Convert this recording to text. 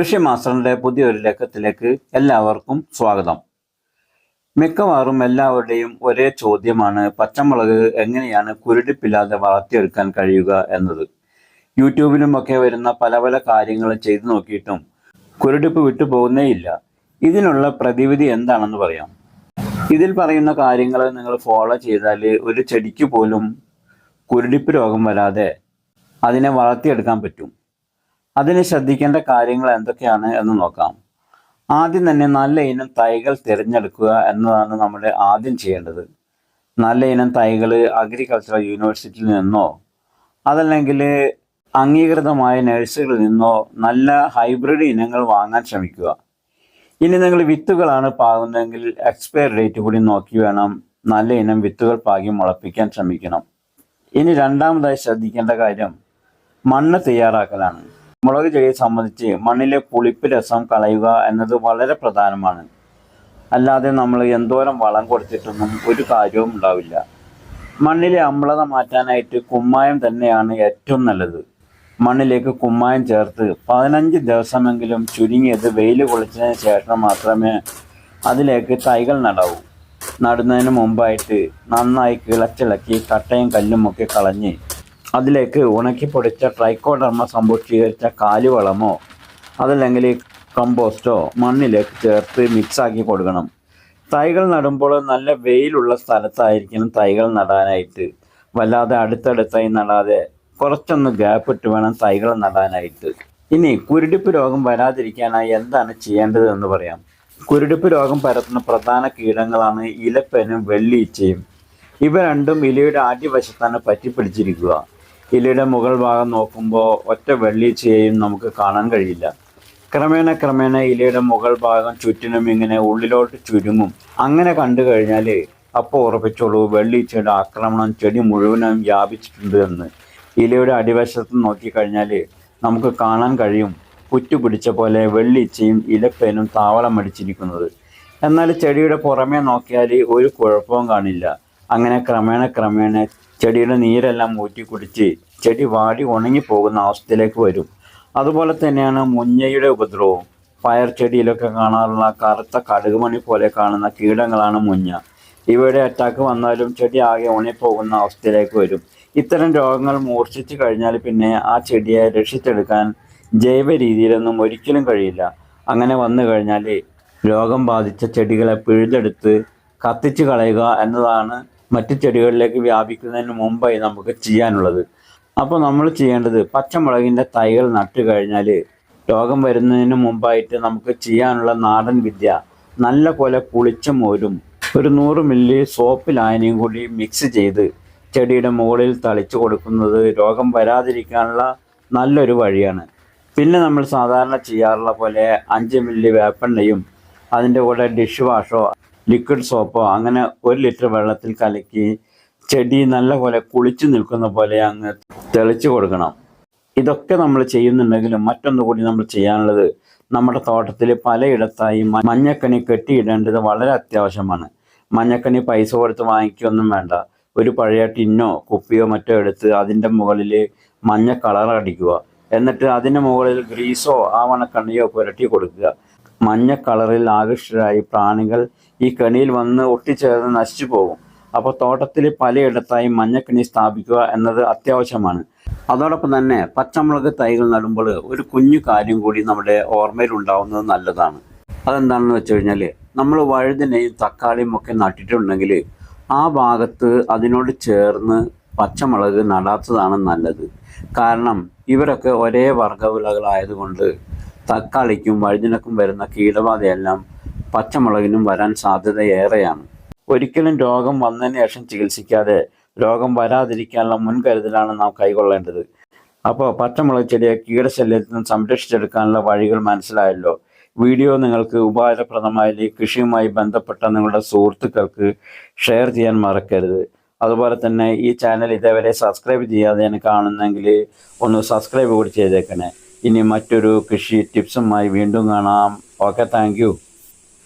കൃഷി മാസ്റ്ററിന്റെ പുതിയൊരു ലക്കത്തിലേക്ക് എല്ലാവർക്കും സ്വാഗതം. മിക്കവാറും എല്ലാവരുടെയും ഒരേ ചോദ്യമാണ് പച്ചമുളക് എങ്ങനെയാണ് കുരുടിപ്പില്ലാതെ വളർത്തിയെടുക്കാൻ കഴിയുക എന്നത്. യൂട്യൂബിലുമൊക്കെ വരുന്ന പല പല കാര്യങ്ങൾ ചെയ്തു നോക്കിയിട്ടും കുരുടിപ്പ് വിട്ടുപോകുന്നേ ഇല്ല. ഇതിനുള്ള പ്രതിവിധി എന്താണെന്ന് പറയാം. ഇതിൽ പറയുന്ന കാര്യങ്ങൾ നിങ്ങൾ ഫോളോ ചെയ്താൽ ഒരു ചെടിക്ക് പോലും കുരുടിപ്പ് രോഗം വരാതെ അതിനെ വളർത്തിയെടുക്കാൻ പറ്റും. അതിന് ശ്രദ്ധിക്കേണ്ട കാര്യങ്ങൾ എന്തൊക്കെയാണ് എന്ന് നോക്കാം. ആദ്യം തന്നെ നല്ല ഇനം തൈകൾ തിരഞ്ഞെടുക്കുക എന്നതാണ് നമ്മൾ ആദ്യം ചെയ്യേണ്ടത്. നല്ല ഇനം തൈകൾ അഗ്രികൾച്ചറൽ യൂണിവേഴ്സിറ്റിയിൽ നിന്നോ അതല്ലെങ്കിൽ അംഗീകൃതമായ നഴ്സുകളിൽ നിന്നോ നല്ല ഹൈബ്രിഡ് ഇനങ്ങൾ വാങ്ങാൻ ശ്രമിക്കുക. ഇനി നിങ്ങൾ വിത്തുകളാണ് പാകുന്നതെങ്കിൽ എക്സ്പയർ ഡേറ്റ് കൂടി നോക്കി വേണം നല്ല ഇനം വിത്തുകൾ പാകി മുളപ്പിക്കാൻ ശ്രമിക്കണം. ഇനി രണ്ടാമതായി ശ്രദ്ധിക്കേണ്ട കാര്യം മണ്ണ് തയ്യാറാക്കലാണ്. മുളക് ചെടിയെ സംബന്ധിച്ച് മണ്ണിലെ പുളിപ്പ് രസം കളയുക എന്നത് വളരെ പ്രധാനമാണ്. അല്ലാതെ നമ്മൾ എന്തോരം വളം കൊടുത്തിട്ടൊന്നും ഒരു കാര്യവും ഉണ്ടാവില്ല. മണ്ണിലെ അമ്ലത മാറ്റാനായിട്ട് കുമ്മായം തന്നെയാണ് ഏറ്റവും നല്ലത്. മണ്ണിലേക്ക് കുമ്മായം ചേർത്ത് പതിനഞ്ച് ദിവസമെങ്കിലും ചുരുങ്ങിയത് വെയിൽ കൊളിച്ചതിന് ശേഷം മാത്രമേ അതിലേക്ക് തൈകൾ നടാവൂ. നടുന്നതിന് മുമ്പായിട്ട് നന്നായി കിളച്ചിളക്കി കട്ടയും കല്ലുമൊക്കെ കളഞ്ഞ് അതിലേക്ക് ഉണക്കി പൊടിച്ച ട്രൈക്കോഡർമ സമ്പുഷ്ടീകരിച്ച കാലുവളമോ അതല്ലെങ്കിൽ കമ്പോസ്റ്റോ മണ്ണിലേക്ക് ചേർത്ത് മിക്സാക്കി കൊടുക്കണം. തൈകൾ നടുമ്പോൾ നല്ല വെയിലുള്ള സ്ഥലത്തായിരിക്കണം തൈകൾ നടാനായിട്ട്. വല്ലാതെ അടുത്തടുത്തായി നടാതെ കുറച്ചൊന്ന് ഗ്യാപ്പ് ഇട്ട് വേണം തൈകൾ നടാനായിട്ട്. ഇനി കുരുടിപ്പ് രോഗം വരാതിരിക്കാനായി എന്താണ് ചെയ്യേണ്ടത് എന്ന് പറയാം. കുരുടിപ്പ് രോഗം പരത്തുന്ന പ്രധാന കീടങ്ങളാണ് ഇലപ്പനും വെള്ളീച്ചയും. ഇവ രണ്ടും ഇലയുടെ ആദ്യവശത്താണ് പറ്റിപ്പിടിച്ചിരിക്കുക. ഇലയുടെ മുകൾ ഭാഗം നോക്കുമ്പോൾ ഒറ്റ വെള്ളീച്ചയെയും നമുക്ക് കാണാൻ കഴിയില്ല. ക്രമേണ ക്രമേണ ഇലയുടെ മുകൾ ഭാഗം ചുറ്റിനും ഇങ്ങനെ ഉള്ളിലോട്ട് ചുരുങ്ങും. അങ്ങനെ കണ്ടു കഴിഞ്ഞാൽ അപ്പോൾ ഉറപ്പിച്ചോളൂ വെള്ളീച്ചയുടെ ആക്രമണം ചെടി മുഴുവനും വ്യാപിച്ചിട്ടുണ്ട് എന്ന്. ഇലയുടെ അടിവശത്ത് നോക്കിക്കഴിഞ്ഞാൽ നമുക്ക് കാണാൻ കഴിയും പുറ്റു പിടിച്ച പോലെ വെള്ളീച്ചയും ഇലപ്പേനും താവളം അടിച്ചിരിക്കുന്നത്. എന്നാൽ ചെടിയുടെ പുറമേ നോക്കിയാൽ ഒരു കുഴപ്പവും കാണില്ല. അങ്ങനെ ക്രമേണ ക്രമേണ ചെടിയുടെ നീരെല്ലാം ഊറ്റി കുടിച്ച് ചെടി വാടി ഉണങ്ങിപ്പോകുന്ന അവസ്ഥയിലേക്ക് വരും. അതുപോലെ തന്നെയാണ് മുഞ്ഞയുടെ ഉപദ്രവവും. പയർ ചെടിയിലൊക്കെ കാണാറുള്ള കറുത്ത കടുകുമണി പോലെ കാണുന്ന കീടങ്ങളാണ് മുഞ്ഞ. ഇവയുടെ അറ്റാക്ക് വന്നാലും ചെടി ആകെ ഉണങ്ങിപ്പോകുന്ന അവസ്ഥയിലേക്ക് വരും. ഇത്തരം രോഗങ്ങൾ മൂർച്ഛിച്ചു കഴിഞ്ഞാൽ പിന്നെ ആ ചെടിയെ രക്ഷിച്ചെടുക്കാൻ ജൈവ രീതിയിലൊന്നും ഒരിക്കലും കഴിയില്ല. അങ്ങനെ വന്നു കഴിഞ്ഞാൽ രോഗം ബാധിച്ച ചെടികളെ പിഴുതെടുത്ത് കത്തിച്ചു കളയുക എന്നതാണ് മറ്റു ചെടികളിലേക്ക് വ്യാപിക്കുന്നതിന് മുമ്പായി നമുക്ക് ചെയ്യാനുള്ളത്. അപ്പോൾ നമ്മൾ ചെയ്യേണ്ടത് പച്ചമുളകിന്റെ തൈകൾ നട്ടു കഴിഞ്ഞാൽ രോഗം വരുന്നതിന് മുമ്പായിട്ട് നമുക്ക് ചെയ്യാനുള്ള നാടൻ വിദ്യ നല്ല പോലെ പുളിച്ച മോരും ഒരു നൂറ് മില്ലി സോപ്പ് ലായനിയും കൂടി മിക്സ് ചെയ്ത് ചെടിയുടെ മുകളിൽ തളിച്ചു കൊടുക്കുന്നത് രോഗം വരാതിരിക്കാനുള്ള നല്ലൊരു വഴിയാണ്. പിന്നെ നമ്മൾ സാധാരണ ചെയ്യാറുള്ള പോലെ അഞ്ച് മില്ലി വേപ്പെണ്ണയും അതിന്റെ കൂടെ ഡിഷ് വാഷോ ലിക്വിഡ് സോപ്പോ അങ്ങനെ ഒരു ലിറ്റർ വെള്ളത്തിൽ കലക്കി ചെടി നല്ല പോലെ കുളിച്ചു നിൽക്കുന്ന പോലെ അങ്ങ് തെളിച്ചു കൊടുക്കണം. ഇതൊക്കെ നമ്മൾ ചെയ്യുന്നുണ്ടെങ്കിലും മറ്റൊന്നു കൂടി നമ്മൾ ചെയ്യാനുള്ളത് നമ്മുടെ തോട്ടത്തിൽ പലയിടത്തായി മഞ്ഞക്കണി കെട്ടിയിടേണ്ടത് വളരെ അത്യാവശ്യമാണ്. മഞ്ഞക്കണി പൈസ കൊടുത്ത് വാങ്ങിക്കൊന്നും വേണ്ട. ഒരു പഴയ ടിന്നോ കുപ്പിയോ മറ്റോ എടുത്ത് അതിന്റെ മുകളിൽ മഞ്ഞ കളർ അടിക്കുക. എന്നിട്ട് അതിന്റെ മുകളിൽ ഗ്രീസോ ആവണക്കണ്ണിയോ പുരട്ടി കൊടുക്കുക. മഞ്ഞ കളറിൽ ആകൃഷ്ടരായി പ്രാണികൾ ഈ കണിയിൽ വന്ന് ഒട്ടിച്ചേർന്ന് നശിച്ചു പോകും. അപ്പോൾ തോട്ടത്തിൽ പലയിടത്തായി മഞ്ഞക്കണി സ്ഥാപിക്കുക എന്നത് അത്യാവശ്യമാണ്. അതോടൊപ്പം തന്നെ പച്ചമുളക് തൈകൾ നടുമ്പോൾ ഒരു കുഞ്ഞു കാര്യം കൂടി നമ്മുടെ ഓർമ്മയിൽ ഉണ്ടാവുന്നത് നല്ലതാണ്. അതെന്താണെന്ന് വെച്ച് കഴിഞ്ഞാൽ നമ്മൾ വഴുതിനെയും തക്കാളിയും ഒക്കെ നട്ടിട്ടുണ്ടെങ്കിൽ ആ ഭാഗത്ത് അതിനോട് ചേർന്ന് പച്ചമുളക് നടാത്തതാണ് നല്ലത്. കാരണം ഇവരൊക്കെ ഒരേ വർഗവിളകളായതുകൊണ്ട് തക്കാളിക്കും വഴുതിനക്കും വരുന്ന കീടബാധയെല്ലാം പച്ചമുളകിനും വരാൻ സാധ്യത ഏറെയാണ് ഒരിക്കലും രോഗം വന്നതിന് ശേഷം ചികിത്സിക്കാതെ രോഗം വരാതിരിക്കാനുള്ള മുൻകരുതലാണ് നാം കൈകൊള്ളേണ്ടത് അപ്പോൾ പച്ചമുളക് ചെടിയെ കീടശല്യത്തിൽ നിന്ന് സംരക്ഷിച്ചെടുക്കാനുള്ള വഴികൾ മനസ്സിലായല്ലോ. വീഡിയോ നിങ്ങൾക്ക് ഉപകാരപ്രദമായി കൃഷിയുമായി ബന്ധപ്പെട്ട നിങ്ങളുടെ സുഹൃത്തുക്കൾക്ക് ഷെയർ ചെയ്യാൻ മറക്കരുത്. അതുപോലെ തന്നെ ഈ ചാനൽ ഇതേവരെ സബ്സ്ക്രൈബ് ചെയ്യാതെയാണ് കാണുന്നെങ്കിൽ ഒന്ന് സബ്സ്ക്രൈബ് കൂടി ചെയ്തേക്കണേ. ഇനി മറ്റൊരു കൃഷി ടിപ്സുമായി വീണ്ടും കാണാം. Okay thank